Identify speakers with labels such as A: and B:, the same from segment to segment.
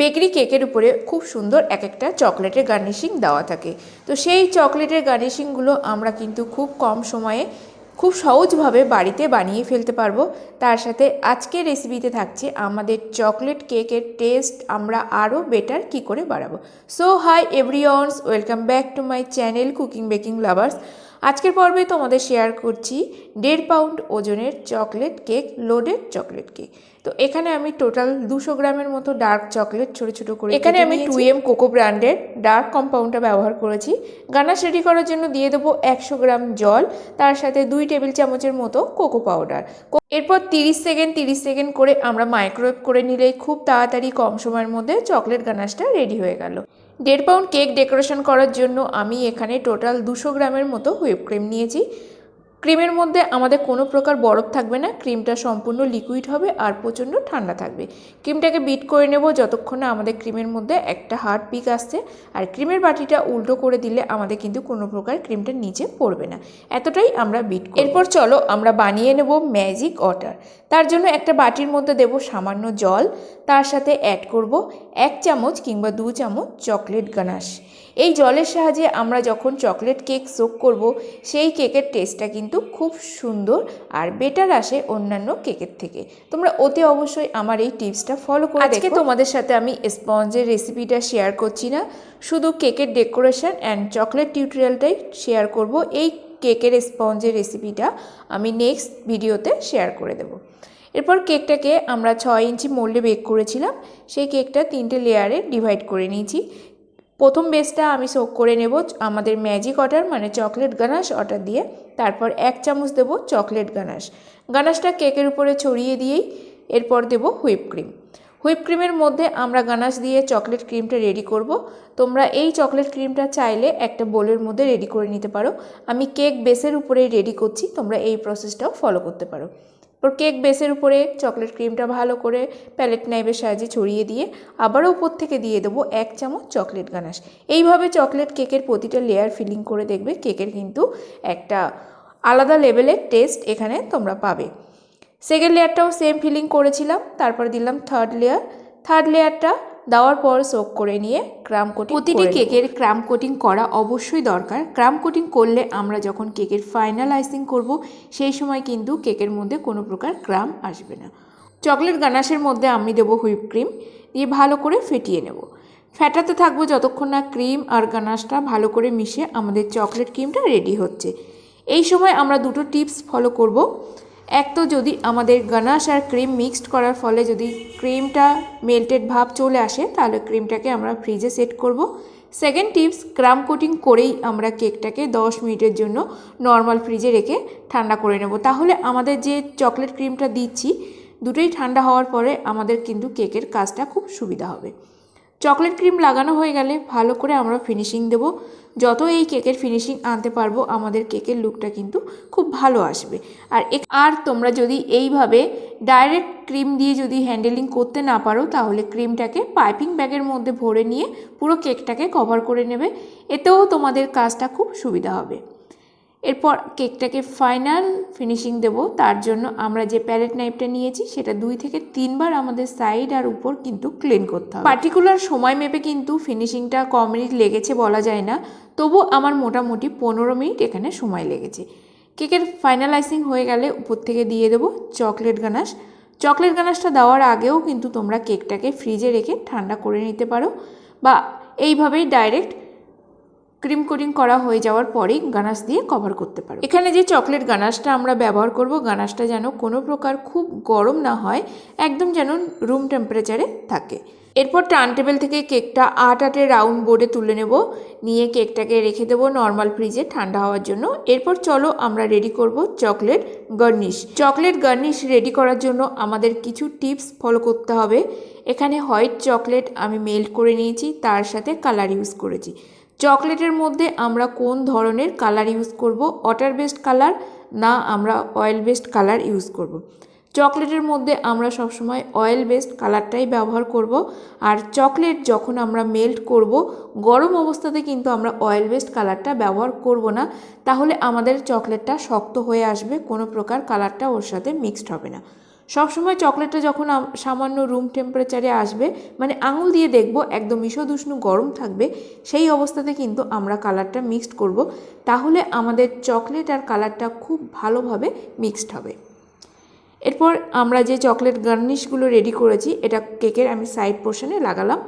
A: Bakery কেকের উপরে খুব সুন্দর এক একটা চকলেটের গার্নিশিং দেওয়া থাকে। তো সেই চকলেটের গার্নিশিংগুলো আমরা কিন্তু খুব কম সময়ে খুব সহজভাবে বাড়িতে বানিয়ে ফেলতে পারব। তার সাথে আজকের রেসিপিতে থাকছে আমাদের চকলেট কেকের টেস্ট আমরা আরও বেটার কি করে বাড়াবো। So hi everyones welcome back to my channel cooking baking lovers আজকের পর্বে তোমাদের শেয়ার করছি দেড় পাউন্ড ওজনের chocolate cake loaded chocolate cake. তো এখানে আমি টোটাল দুশো গ্রামের মতো ডার্ক চকলেট ছোট ছোট করে এখানে আমি টু এম কোকো ব্র্যান্ডের ডার্ক কম্পাউন্ডটা ব্যবহার করেছি। গানাশ রেডি করার জন্য দিয়ে দেবো একশো গ্রাম জল তার সাথে দুই টেবিল চামচের মতো কোকো পাউডার। এরপর তিরিশ সেকেন্ড তিরিশ সেকেন্ড করে আমরা মাইক্রোওয়েভ করে নিলেই খুব তাড়াতাড়ি কম সময়ের মধ্যে চকলেট গানাশটা রেডি হয়ে গেল। দেড় পাউন্ড কেক ডেকোরেশন করার জন্য আমি এখানে টোটাল দুশো গ্রামের মতো হুইপ ক্রিম নিয়েছি। ক্রিমের মধ্যে আমাদের কোনো প্রকার বরফ থাকবে না, ক্রিমটা সম্পূর্ণ লিকুইড হবে আর প্রচণ্ড ঠান্ডা থাকবে। ক্রিমটাকে বিট করে নেব যতক্ষণ না আমাদের ক্রিমের মধ্যে একটা হার্ড পিক আসছে আর ক্রিমের বাটিটা উল্টো করে দিলে আমাদের কিন্তু কোনো প্রকার ক্রিমটা নিচে পড়বে না। এতটাই আমরা বিট এরপর চলো আমরা বানিয়ে নেব ম্যাজিক ওয়াটার তার জন্য একটা বাটির মধ্যে দেব সামান্য জল, তার সাথে অ্যাড করব এক চামচ কিংবা দু চামচ চকলেট গানাশ এই জলের সাহায্যে আমরা যখন চকলেট কেক সোক করব সেই কেকের টেস্টটা কিন্তু খুব সুন্দর আর বেটার আসে অন্যান্য কেকের থেকে। তোমরা অতি অবশ্যই আমার এই টিপসটা ফলো করে আজকে তোমাদের সাথে আমি স্পঞ্জের রেসিপিটা শেয়ার করছি না। শুধু কেকের ডেকোরেশন অ্যান্ড চকলেট টিউটোরিয়ালটাই শেয়ার করব। এই কেকের স্পঞ্জের রেসিপিটা আমি নেক্সট ভিডিওতে শেয়ার করে দেবো। এরপর কেকটাকে আমরা ছয় ইঞ্চি মোল্ডে বেক করেছিলাম। সেই কেকটা তিনটে লেয়ারে ডিভাইড করে নিয়েছি। প্রথম বেসটা আমি সোক করে নেব, আমাদের ম্যাজিক অর্ডার মানে চকলেট গানাশ অর্ডার দিয়ে, তারপর এক চামচ দেব চকলেট গানাশ গানাশটা কেকের উপরে ছড়িয়ে দিয়েই এরপর দেব হুইপ ক্রিম হুইপ ক্রিমের মধ্যে আমরা গানাশ দিয়ে চকলেট ক্রিমটা রেডি করব। তোমরা এই চকলেট ক্রিমটা চাইলে একটা বোলের মধ্যে রেডি করে নিতে পারো। আমি কেক বেসের উপরেই রেডি করছি, তোমরা এই প্রসেসটাও ফলো করতে পারো। এরপর কেক বেসের উপরে চকলেট ক্রিমটা ভালো করে প্যালেট নাইফের সাহায্যে ছড়িয়ে দিয়ে আবারও উপর থেকে দিয়ে দেবো এক চামচ চকলেট গানাশ। এইভাবে চকলেট কেকের প্রতিটা লেয়ার ফিলিং করে দেখবে কেকের কিন্তু একটা আলাদা লেভেলের টেস্ট এখানে তোমরা পাবে। সেকেন্ড লেয়ারটাও সেম ফিলিং করেছিলাম, তারপর দিলাম থার্ড লেয়ার থার্ড লেয়ারটা দেওয়ার পর সোক করে নিয়ে ক্রাম কোটিং প্রতিটি কেকের ক্রাম কোটিং করা অবশ্যই দরকার। ক্রাম কোটিং করলে আমরা যখন কেকের ফাইনাল আইসিং করব সেই সময় কিন্তু কেকের মধ্যে কোনো প্রকার ক্রাম আসবে না। চকলেট গানাশের মধ্যে আমি দেবো হুইপ ক্রিম দিয়ে ভালো করে ফেটিয়ে নেব। ফ্যাটাতে থাকব যতক্ষণ না ক্রিম আর গানাশটা ভালো করে মিশে আমাদের চকলেট ক্রিমটা রেডি হচ্ছে। এই সময় আমরা দুটো টিপস ফলো করব। এক তো যদি আমাদের গানাশ আর ক্রিম মিক্সড করার ফলে যদি ক্রিমটা মেল্টেড ভাব চলে আসে, তাহলে ক্রিমটাকে আমরা ফ্রিজে সেট করব। সেকেন্ড টিপস ক্রাম কোটিং করেই আমরা কেকটাকে 10 মিনিটের জন্য নর্মাল ফ্রিজে রেখে ঠান্ডা করে নেব। তাহলে আমাদের যে চকলেট ক্রিমটা দিচ্ছি, দুটোই ঠান্ডা হওয়ার পরে আমাদের কিন্তু কেকের কাজটা খুব সুবিধা হবে। চকলেট ক্রিম লাগানো হয়ে গেলে ভালো করে আমরা ফিনিশিং দেব। যত এই কেকের ফিনিশিং আনতে পারব, আমাদের কেকের লুকটা কিন্তু খুব ভালো আসবে। আর আর তোমরা যদি এইভাবে ডাইরেক্ট ক্রিম দিয়ে যদি হ্যান্ডেলিং করতে না পারো, তাহলে ক্রিমটাকে পাইপিং ব্যাগের মধ্যে ভরে নিয়ে পুরো কেকটাকে কভার করে নেবে। এতেও তোমাদের কাজটা খুব সুবিধা হবে। এরপর কেকটাকে ফাইনাল ফিনিশিং দেব। তার জন্য আমরা যে প্যালেট নাইফটা নিয়েছি, সেটা দুই থেকে তিনবার আমাদের সাইড আর উপর কিন্তু ক্লিন করতে হবে। পার্টিকুলার সময় মেপে কিন্তু ফিনিশিংটা ক মিনিট লেগেছে বলা যায় না। তবু আমার মোটামুটি পনেরো মিনিট এখানে সময় লেগেছে। কেকের ফাইনালাইজিং হয়ে গেলে উপর থেকে দিয়ে দেবো চকলেট গানাশ। চকলেট গানাশটা দেওয়ার আগেও কিন্তু তোমরা কেকটাকে ফ্রিজে রেখে ঠান্ডা করে নিতে পারো বা এইভাবেই ডাইরেক্ট ক্রিম কোটিং করা হয়ে যাওয়ার পরেই গানাশ দিয়ে কভার করতে পারো। এখানে যে চকলেট গানাশটা আমরা ব্যবহার করব, গানাশটা যেন কোনো প্রকার খুব গরম না হয়, একদম যেন রুম টেম্পারেচারে থাকে। এরপর টার্ন টেবিল থেকে কেকটা আট আটে রাউন্ড বোর্ডে তুলে নেব, নিয়ে কেকটাকে রেখে দেবো নর্মাল ফ্রিজে ঠান্ডা হওয়ার জন্য। এরপর চলো আমরা রেডি করব chocolate garnish chocolate garnish ready করার জন্য আমাদের কিছু টিপস ফলো করতে হবে। এখানে হোয়াইট চকলেট আমি মেল্ট করে নিয়েছি, তার সাথে কালার ইউজ করেছি। চকলেটের মধ্যে আমরা কোন ধরনের কালার ইউজ করব? ওয়াটার বেসড কালার না আমরা অয়েল বেসড কালার ইউজ করব। চকলেটের মধ্যে আমরা সবসময় অয়েল বেসড কালারটাই ব্যবহার করব। আর চকলেট যখন আমরা মেল্ট করব, গরম অবস্থাতে কিন্তু আমরা অয়েল বেসড কালারটা ব্যবহার করব না। তাহলে আমাদের চকলেটটা শক্ত হয়ে আসবে, কোনো প্রকার কালারটা ওর সাথে মিক্সড হবে না। সবসময় চকলেটটা যখন সামান্য রুম টেম্পারেচারে আসবে মানে আঙুল দিয়ে দেখব একদম মিশোদুষ্ণু গরম থাকবে, সেই অবস্থাতে কিন্তু আমরা কালারটা মিক্সড করব। তাহলে আমাদের চকলেট আর কালারটা খুব ভালোভাবে মিক্সড হবে। এরপর আমরা যে চকলেট গার্নিশগুলো রেডি করেছি, এটা কেকের আমি সাইড পোর্শনে লাগালাম।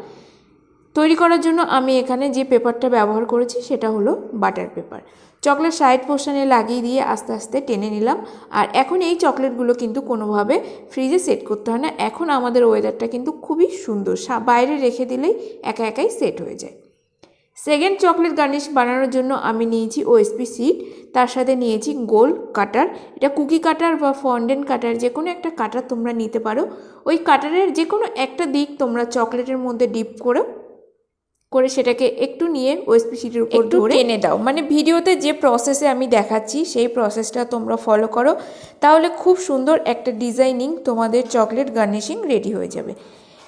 A: তৈরি করার জন্য আমি এখানে যে পেপারটা ব্যবহার করেছি সেটা হলো বাটার পেপার। চকলেট সাইড পোর্শনে লাগিয়ে দিয়ে আস্তে আস্তে টেনে নিলাম। আর এখন এই চকলেটগুলো কিন্তু কোনোভাবে ফ্রিজে সেট করতে হয় না। এখন আমাদের ওয়েদারটা কিন্তু খুবই সুন্দর। বাইরে রেখে দিলেই একা একাই সেট হয়ে যায়। সেকেন্ড চকলেট গার্নিশ বানানোর জন্য আমি নিয়েছি ওএসপি সিড তার সাথে নিয়েছি গোল কাটার। এটা কুকি কাটার বা ফন্ডেন্ট কাটার যে কোনো একটা কাটার তোমরা নিতে পারো। ওই কাটারের যে কোনো একটা দিক তোমরা চকলেটের মধ্যে ডিপ করো করে সেটাকে একটু নিয়ে ওয়েস্ট পিসিটির উপর
B: একটু
A: ধরে এনে দাও। মানে ভিডিওতে যে প্রসেসে আমি দেখাচ্ছি সেই প্রসেসটা তোমরা ফলো করো। তাহলে খুব সুন্দর একটা ডিজাইনিং তোমাদের চকলেট গার্নিশিং রেডি হয়ে যাবে।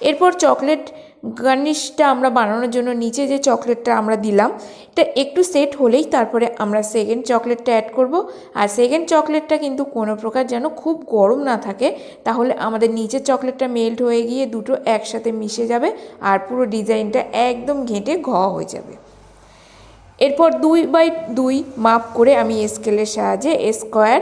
A: এরপর চকলেট গার্নিশটা আমরা বানানোর জন্য নিচে যে চকলেটটা আমরা দিলাম, এটা একটু সেট হলেই তারপরে আমরা সেকেন্ড চকলেটটা অ্যাড করব। আর সেকেন্ড চকলেটটা কিন্তু কোনো প্রকার যেন খুব গরম না থাকে, তাহলে আমাদের নিচের চকলেটটা মেল্ট হয়ে গিয়ে দুটো একসাথে মিশে যাবে আর পুরো ডিজাইনটা একদম ঘেঁটে ঘ হয়ে যাবে। এরপর দুই বাই দুই মাপ করে আমি স্কেলের সাহায্যে স্কোয়ার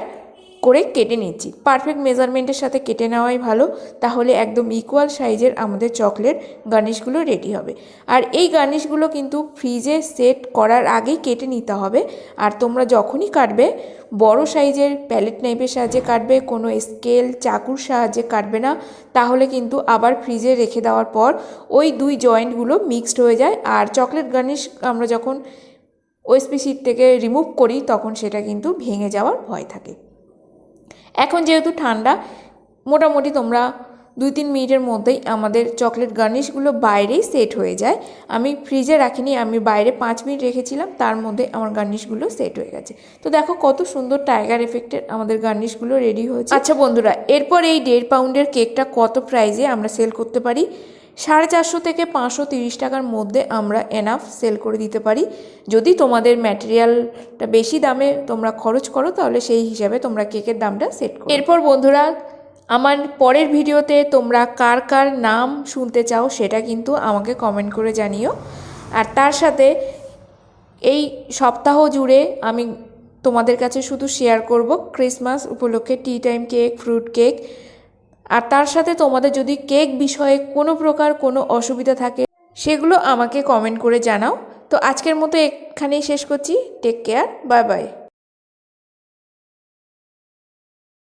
A: করে কেটে নিচ্ছি। পারফেক্ট মেজারমেন্টের সাথে কেটে নেওয়াই ভালো। তাহলে একদম ইকুয়াল সাইজের আমাদের চকলেট গার্নিশগুলো রেডি হবে। আর এই গার্নিশগুলো কিন্তু ফ্রিজে সেট করার আগেই কেটে নিতে হবে। আর তোমরা যখনই কাটবে, বড় সাইজের প্যালেট নাইফের সাহায্যে কাটবে, কোনো স্কেল চাকুর সাহায্যে কাটবে না। তাহলে কিন্তু আবার ফ্রিজে রেখে দেওয়ার পর ওই দুই জয়েন্টগুলো মিক্সড হয়ে যায়। আর চকলেট গার্নিশ আমরা যখন ওএসপি সিট থেকে রিমুভ করি, তখন সেটা কিন্তু ভেঙে যাওয়ার ভয় থাকে। এখন যেহেতু ঠান্ডা, মোটামুটি তোমরা দুই তিন মিনিটের মধ্যেই আমাদের চকলেট গার্নিশগুলো বাইরেই সেট হয়ে যায়। আমি ফ্রিজে রাখিনি, আমি বাইরে পাঁচ মিনিট রেখেছিলাম, তার মধ্যে আমার গার্নিশগুলো সেট হয়ে গেছে। তো দেখো কত সুন্দর টাইগার এফেক্টের আমাদের গার্নিশগুলো রেডি হয়েছে। আচ্ছা বন্ধুরা, এরপর এই দেড় পাউন্ডের কেকটা কত প্রাইজে আমরা সেল করতে পারি? সাড়ে চারশো থেকে পাঁচশো তিরিশ টাকার মধ্যে আমরা এনাফ সেল করে দিতে পারি। যদি তোমাদের ম্যাটেরিয়ালটা বেশি দামে তোমরা খরচ করো, তাহলে সেই হিসাবে তোমরা কেকের দামটা সেট করো। এরপর বন্ধুরা, আমার পরের ভিডিওতে তোমরা কার কার নাম শুনতে চাও সেটা কিন্তু আমাকে কমেন্ট করে জানিও। আর তার সাথে এই সপ্তাহ জুড়ে আমি তোমাদের কাছে শুধু শেয়ার করব ক্রিসমাস উপলক্ষে tea time cake fruit cake আর তার সাথে তোমাদের যদি কেক বিষয়ে কোনো প্রকার কোনো অসুবিধা থাকে, সেগুলো আমাকে কমেন্ট করে জানাও। তো আজকের মতো এখানেই শেষ করছি। Take care bye bye